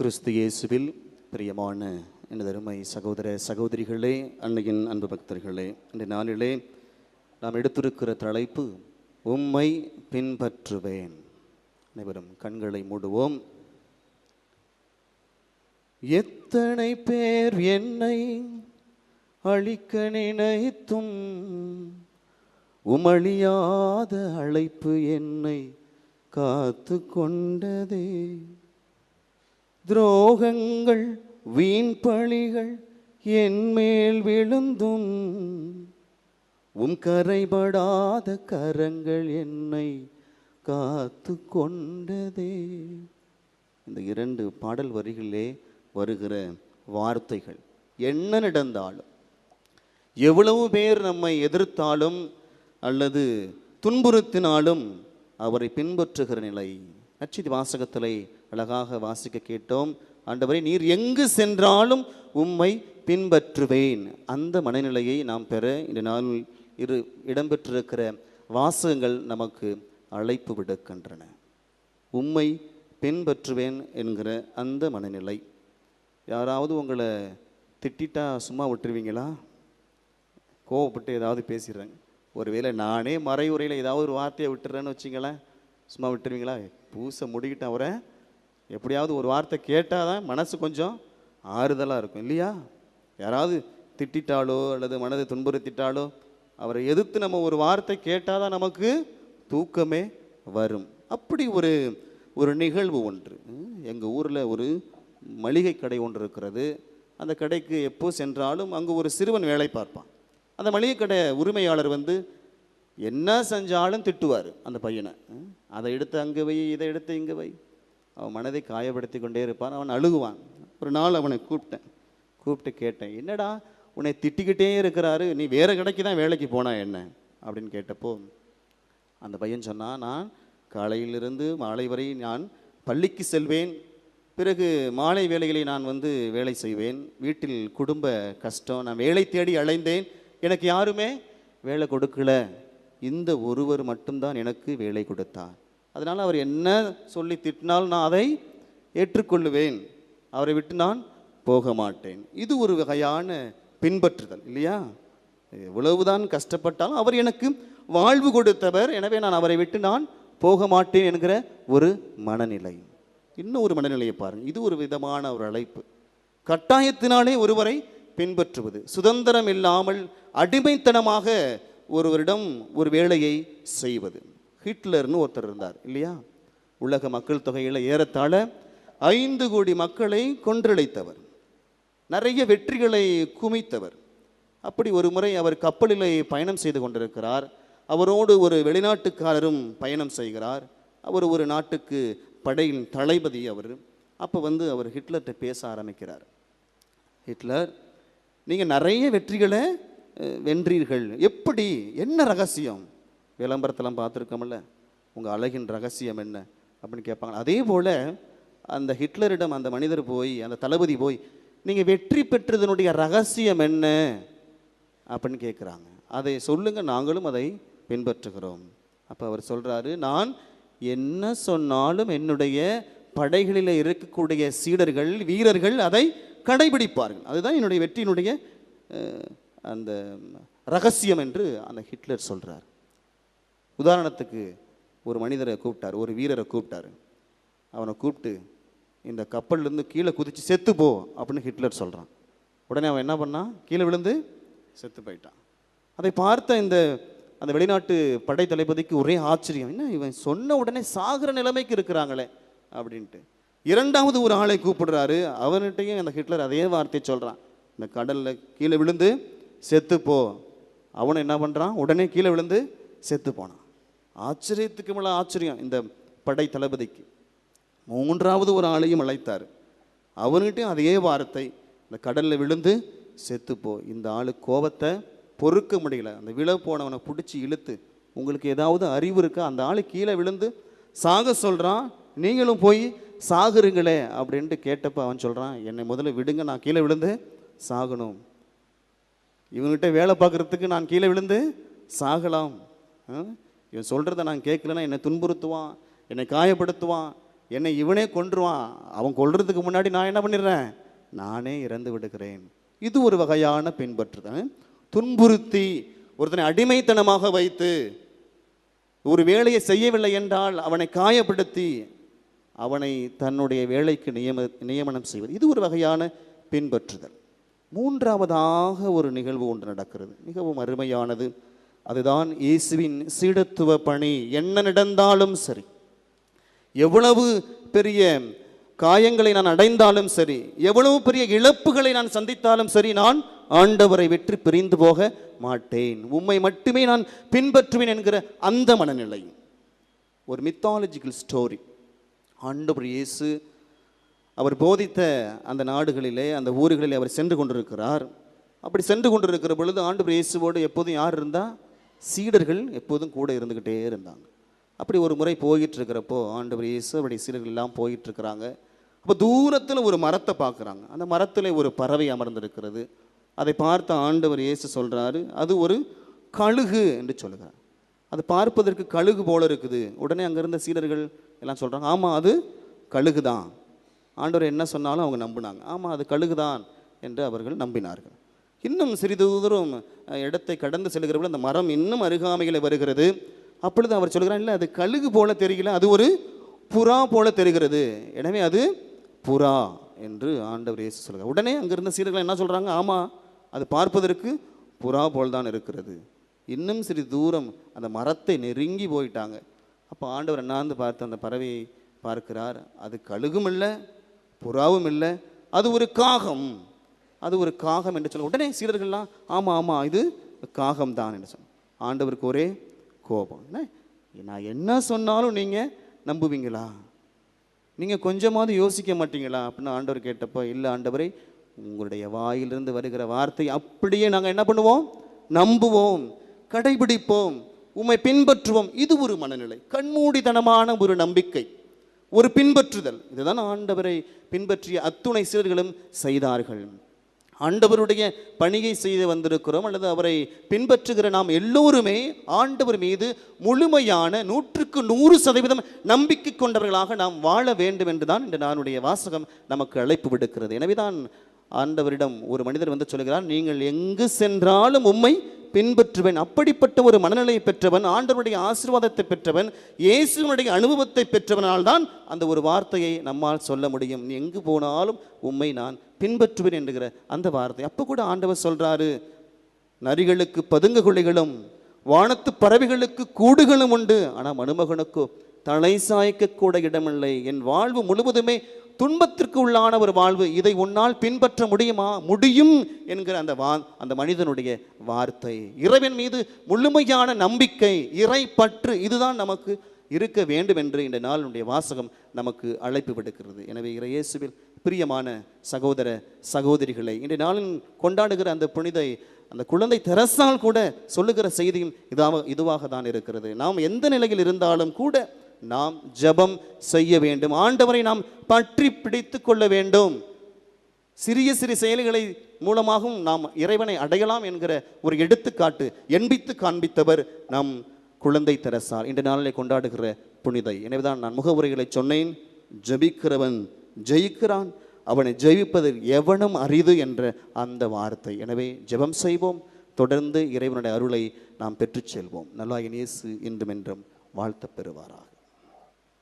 கிறிஸ்து இயேசுவில் பிரியமான எனது அருமை சகோதர சகோதரிகளே அன்னையின் அன்பு பக்தர்களே இந்த நாளிலே நாம் எடுத்திருக்கிற தலைப்பு உம்மை பின்பற்றுவேன். அனைவரும் கண்களை மூடுவோம். எத்தனை பேர் என்னை அழிக்க நினைத்தும் உமழியாத அழைப்பு என்னை காத்து கொண்டதே துரோகங்கள் வீண் பழிகள் என்மேல் விழுந்தும். உம் கரைபடாத கரங்கள் என்னை காத்து கொண்டதே. இந்த இரண்டு பாடல் வரிகளிலே வருகிற வார்த்தைகள் என்ன நடந்தாலும் எவ்வளவு பேர் நம்மை எதிர்த்தாலும் அல்லது துன்புறுத்தினாலும் அவரை பின்பற்றுகிற நிலை. நச்சிதி வாசகத்திலே அழகாக வாசிக்க கேட்டோம். ஆண்டவரே நீர் எங்கு சென்றாலும் உம்மை பின்பற்றுவேன். அந்த மனநிலையை நாம் பெற இந்த நாளில் இரு இடம்பெற்றிருக்கிற வாசகங்கள் நமக்கு அழைப்பு விடுக்கின்றன. உம்மை பின்பற்றுவேன் என்கிற அந்த மனநிலை. யாராவது உங்களை திட்டிட்டா சும்மா விட்டுருவீங்களா? கோவப்பட்டு ஏதாவது பேசிடுறேங்க ஒருவேளை நானே மறைவுரையில் ஏதாவது ஒரு வார்த்தையை விட்டுறேன்னு வச்சிங்களேன். சும்மா விட்டுருவீங்களா? பூசை முடிக்கிட்டு அவரை. எப்படியாவது ஒரு வார்த்தை கேட்டால் தான் மனசு கொஞ்சம் ஆறுதலாக இருக்கும் இல்லையா? யாராவது திட்டிட்டாலோ அல்லது மனதை துன்புறுத்திட்டாலோ அவரை எதிர்த்து நம்ம ஒரு வார்த்தை கேட்டால் தான் நமக்கு தூக்கமே வரும். அப்படி ஒரு ஒரு நிகழ்வு ஒன்று. எங்கள் ஊரில் ஒரு மளிகை கடை ஒன்று இருக்கிறது. அந்த கடைக்கு எப்போ சென்றாலும் அங்கே ஒரு சிறுவன் வேலை பார்ப்பான். அந்த மளிகை கடை உரிமையாளர் வந்து என்ன செஞ்சாலும் திட்டுவார் அந்த பையனை. அதை எடுத்து அங்கே வை இதை எடுத்து இங்கே வை. அவன் மனதை காயப்படுத்தி கொண்டே இருப்பான். அவன் அழுகுவான். ஒரு நாள் அவனை கூப்பிட்டேன். கூப்பிட்டு கேட்டேன் என்னடா உன்னை திட்டிக்கிட்டே இருக்கிறாரு. நீ வேறு கடைக்கு தான் வேலைக்கு போனா என்ன? அப்படின்னு கேட்டப்போ அந்த பையன் சொன்னான் நான் காலையிலிருந்து மாலை வரை நான் பள்ளிக்கு செல்வேன். பிறகு மாலை வேலைகளை நான் வந்து வேலை செய்வேன். வீட்டில் குடும்ப கஷ்டம். நான் வேலை தேடி அலைந்தேன். எனக்கு யாருமே வேலை கொடுக்கல. இந்த ஒருவர் மட்டும்தான் எனக்கு வேலை கொடுத்தார். அதனால் அவர் என்ன சொல்லி திட்டினால் நான் அதை ஏற்றுக்கொள்ளுவேன். அவரை விட்டு நான் போக மாட்டேன் இது ஒரு வகையான பின்பற்றுதல் இல்லையா? எவ்வளவுதான் கஷ்டப்பட்டாலும் அவர் எனக்கு வாழ்வு கொடுத்தவர். எனவே நான் அவரை விட்டு நான் போக மாட்டேன் என்கிற ஒரு மனநிலை. இன்னும் ஒரு மனநிலையை பாருங்கள் இது ஒரு விதமான ஒரு அழைப்பு. கட்டாயத்தினாலே ஒருவரை பின்பற்றுவது. சுதந்திரம் இல்லாமல் அடிமைத்தனமாக ஒருவரிடம் ஒரு வேலையை செய்வது. ஹிட்லர்னு ஒருத்தர் இருந்தார் இல்லையா? உலக மக்கள் தொகையில் ஏறத்தாழ ஐந்து கோடி மக்களை கொன்றழைத்தவர் நிறைய வெற்றிகளை குமித்தவர். அப்படி ஒரு முறை அவர் கப்பலிலே பயணம் செய்து கொண்டிருக்கிறார். அவரோடு ஒரு வெளிநாட்டுக்காரரும் பயணம் செய்கிறார். அவர் ஒரு நாட்டுக்கு படையின் தளபதி அவர். அப்போ வந்து அவர் ஹிட்லர்கிட்ட பேச ஆரம்பிக்கிறார். ஹிட்லர் நீங்கள் நிறைய வெற்றிகளை வென்றீர்கள். எப்படி? என்ன ரகசியம்? விளம்பரத்தெல்லாம் பார்த்துருக்கோம்ல உங்கள் அழகின் ரகசியம் என்ன அப்படின்னு கேட்பாங்க. அதே போல் அந்த ஹிட்லரிடம் அந்த மனிதர் போய் அந்த தளபதி போய் நீங்கள் வெற்றி பெற்றதனுடைய ரகசியம் என்ன? அப்படின்னு கேட்குறாங்க. அதை சொல்லுங்கள் நாங்களும் அதை பின்பற்றுகிறோம். அப்போ அவர் சொல்கிறாரு நான் என்ன சொன்னாலும் என்னுடைய படைகளில் இருக்கக்கூடிய சீடர்கள் வீரர்கள் அதை கடைபிடிப்பார்கள். அதுதான் என்னுடைய வெற்றியினுடைய அந்த ரகசியம் என்று அந்த ஹிட்லர் சொல்கிறார் உதாரணத்துக்கு ஒரு மனிதரை கூப்பிட்டார் ஒரு வீரரை கூப்பிட்டாரு. அவனை கூப்பிட்டு இந்த கப்பல்லேருந்து கீழே குதித்து செத்து போ அப்படின்னு ஹிட்லர் சொல்கிறான் உடனே அவன் என்ன பண்ணான்? கீழே விழுந்து செத்து போயிட்டான். அதை பார்த்த இந்த அந்த வெளிநாட்டு படை தளபதிக்கு ஒரே ஆச்சரியம். என்ன இவன் சொன்ன உடனே சாகிற நிலைமைக்கு இருக்கிறாங்களே அப்படின்ட்டு. இரண்டாவது ஒரு ஆளை கூப்பிடுறாரு. அவன்கிட்டையும் அந்த ஹிட்லர் அதே வார்த்தையை சொல்கிறான் இந்த கடலில் கீழே விழுந்து செத்து போ. அவன் என்ன பண்ணுறான் உடனே கீழே விழுந்து செத்து போனான். ஆச்சரியத்துக்கு மேலே ஆச்சரியம் இந்த படை தளபதிக்கு. மூன்றாவது ஒரு ஆளையும் அழைத்தார். அவன்கிட்டயும் அதே வார்த்தை இந்த கடலில் விழுந்து செத்துப்போ இந்த ஆளு கோபத்தை பொறுக்க முடியல. அந்த விழ போனவனை பிடிச்சி இழுத்து உங்களுக்கு ஏதாவது அறிவு இருக்கா? அந்த ஆள் கீழே விழுந்து சாக சொல்கிறான் நீங்களும் போய் சாகுறீங்களே அப்படின்ட்டு கேட்டப்ப அவன் சொல்கிறான் என்னை முதல்ல விடுங்க நான் கீழே விழுந்து சாகணும். இவங்ககிட்ட வேலை பார்க்குறதுக்கு நான் கீழே விழுந்து சாகலாம். ஆ? இவன் சொல்கிறத நான் கேட்கலன்னா என்னை துன்புறுத்துவான் என்னை காயப்படுத்துவான் என்னை இவனே கொன்றுவான். அவன் கொல்றதுக்கு முன்னாடி நான் என்ன பண்ணிடுறேன்? நானே இறந்து விடுகிறேன். இது ஒரு வகையான பின்பற்றுதல். துன்புறுத்தி ஒருத்தனை அடிமைத்தனமாக வைத்து ஒரு வேலையை செய்யவில்லை என்றால் அவனை காயப்படுத்தி அவனை தன்னுடைய வேலைக்கு நியம நியமனம் செய்வது. இது ஒரு வகையான பின்பற்றுதல். மூன்றாவதாக ஒரு நிகழ்வு ஒன்று நடக்கிறது. மிகவும் அருமையானது. அதுதான் இயேசுவின் சீடத்துவ பணி. என்ன நடந்தாலும் சரி எவ்வளவு பெரிய காயங்களை நான் அடைந்தாலும் சரி எவ்வளவு பெரிய இழப்புகளை நான் சந்தித்தாலும் சரி நான் ஆண்டவரை வெற்றி பிரிந்து போக மாட்டேன். உம்மை மட்டுமே நான் பின்பற்றுவேன் என்கிற அந்த மனநிலை. ஒரு மித்தாலஜிக்கல் ஸ்டோரி ஆண்டவர் இயேசு அவர் போதித்த அந்த நாடுகளிலே அந்த ஊர்களிலே அவர் சென்று கொண்டிருக்கிறார். அப்படி சென்று கொண்டிருக்கிற பொழுது ஆண்டவர் இயேசுவோடு எப்போதும் யார் இருந்தால் சீடர்கள் எப்போதும் கூட இருந்துக்கிட்டே இருந்தாங்க. அப்படி ஒரு முறை போயிட்டு இருக்கிறப்போ ஆண்டவர் இயேசு அவருடைய சீடர்கள் எல்லாம் போயிட்டு இருக்கிறாங்க அப்போ தூரத்தில் ஒரு மரத்தை பார்க்குறாங்க. அந்த மரத்தில் ஒரு பறவை அமர்ந்திருக்கிறது. அதை பார்த்த ஆண்டவர் இயேசு சொல்கிறாரு அது ஒரு கழுகு என்று சொல்லுகிறார். அது பார்ப்பதற்கு கழுகு போல இருக்குது. உடனே அங்கே இருந்த சீடர்கள் எல்லாம் சொல்கிறாங்க ஆமாம் அது கழுகு தான் ஆண்டவர் என்ன சொன்னாலும் அவங்க நம்பினாங்க. ஆமாம் அது கழுகுதான் என்று அவர்கள் நம்பினார்கள். இன்னும் சிறிது தூரம் இடத்தை கடந்து செல்கிறவர்கள் அந்த மரம் இன்னும் அருகாமையில் வருகிறது. அப்பொழுது அவர் சொல்கிறார் இல்லை அது கழுகு போல தெரியல அது ஒரு புறா போல தெரிகிறது. எனவே அது புறா என்று ஆண்டவர் இயேசு சொல்கிறார். உடனே அங்கிருந்த சீரர்கள் என்ன சொல்கிறாங்க ஆமாம் அது பார்ப்பதற்கு புறா போல் தான் இருக்கிறது. இன்னும் சிறிது தூரம் அந்த மரத்தை நெருங்கி போயிட்டாங்க. அப்போ ஆண்டவர் என்னாந்து பார்த்து அந்த பறவையை பார்க்கிறார். அது கழுகும் இல்லை புறாவும் இல்லை அது ஒரு காகம். அது ஒரு காகம் என்று சொல்ல உடனே சீடர்கள்லாம் ஆமாம் ஆமாம் இது காகம் தான் என்று சொன்ன ஆண்டவருக்கு ஒரே கோபம். என்ன? நான் என்ன சொன்னாலும் நீங்கள் நம்புவீங்களா? நீங்கள் கொஞ்சமாவது யோசிக்க மாட்டீங்களா? அப்படின்னு ஆண்டவர் கேட்டப்போ இல்லை ஆண்டவரை உங்களுடைய வாயிலிருந்து வருகிற வார்த்தை அப்படியே நாங்கள் என்ன பண்ணுவோம்? நம்புவோம் கடைபிடிப்போம் உம்மை பின்பற்றுவோம். இது ஒரு மனநிலை. கண்மூடித்தனமான ஒரு நம்பிக்கை. ஒரு பின்பற்றுதல். இதுதான் ஆண்டவரை பின்பற்றிய அத்துணை சீடர்களும் செய்தார்கள். ஆண்டவருடைய பணியை செய்து வந்திருக்கிறோம் அல்லது அவரை பின்பற்றுகிற நாம் எல்லோருமே ஆண்டவர் மீது முழுமையான நூற்றுக்கு நூறு சதவீதம் நம்பிக்கை கொண்டவர்களாக நாம் வாழ வேண்டும் என்றுதான் இந்த நானுடைய வாசகம் நமக்கு அழைப்பு விடுக்கிறது. எனவேதான் ஆண்டவரிடம் ஒரு மனிதர் வந்து சொல்கிறார் நீங்கள் எங்கு சென்றாலும் உம்மை பின்பற்றுவேன். அப்படிப்பட்ட ஒரு மனநிலையை பெற்றவன் ஆண்டவருடைய ஆசீர்வாதத்தை பெற்றவன் இயேசுவனுடைய அனுபவத்தை பெற்றவனால் தான் அந்த ஒரு வார்த்தையை நம்மால் சொல்ல முடியும். எங்கு போனாலும் உம்மை நான் பின்பற்றுவேன் என்கிற அந்த வார்த்தை. அப்போ கூட ஆண்டவர் சொல்றாரு நரிகளுக்கு பதுங்கு குழிகளும் வானத்து பறவைகளுக்கு கூடுகளும் உண்டு. ஆனால் மனுமகனுக்கு தலை சாய்க்க கூட இடமில்லை. என் வாழ்வு முழுவதுமே துன்பத்திற்கு உள்ளான ஒரு வாழ்வு. இதை உன்னால் பின்பற்ற முடியுமா? முடியும் என்கிற அந்த வா அந்த மனிதனுடைய வார்த்தை. இறைவன் மீது முழுமையான நம்பிக்கை இறை பற்று இதுதான் நமக்கு இருக்க வேண்டும் என்று இந்த நாளினுடைய வாசகம் நமக்கு அழைப்பு விடுக்கிறது. எனவே இறையேசுவில் பிரியமான சகோதர சகோதரிகளை இன்றைய நாளில் கொண்டாடுகிற அந்த புனிதை அந்த குழந்தை தெரசால் கூட சொல்லுகிற செய்தியும் இதாக இதுவாக தான் இருக்கிறது. நாம் எந்த நிலையில் இருந்தாலும் கூட நாம் ஜெபம் செய்ய வேண்டும். ஆண்டவரை நாம் பற்றி பிடித்து கொள்ள வேண்டும். சிறிய சிறிய செயல்களை மூலமாகவும் நாம் இறைவனை அடையலாம் என்கிற ஒரு எடுத்துக்காட்டு எண்பித்து காண்பித்தவர் நம் குழந்தை தெரசார் இன்று நாளிலே கொண்டாடுகிற புனிதை. எனவேதான் நான் முகவுரைகளை சொன்னேன் ஜெபிக்கிறவன் ஜெயிக்கிறான் அவனை ஜெயிப்பதில் எவனும் அரிது என்ற அந்த வார்த்தை. எனவே ஜெபம் செய்வோம். தொடர்ந்து இறைவனுடைய அருளை நாம் பெற்றுச் செல்வோம். நல்லா இயேசு இன்றும் என்றும் வாழ்த்த பெறுவாராக.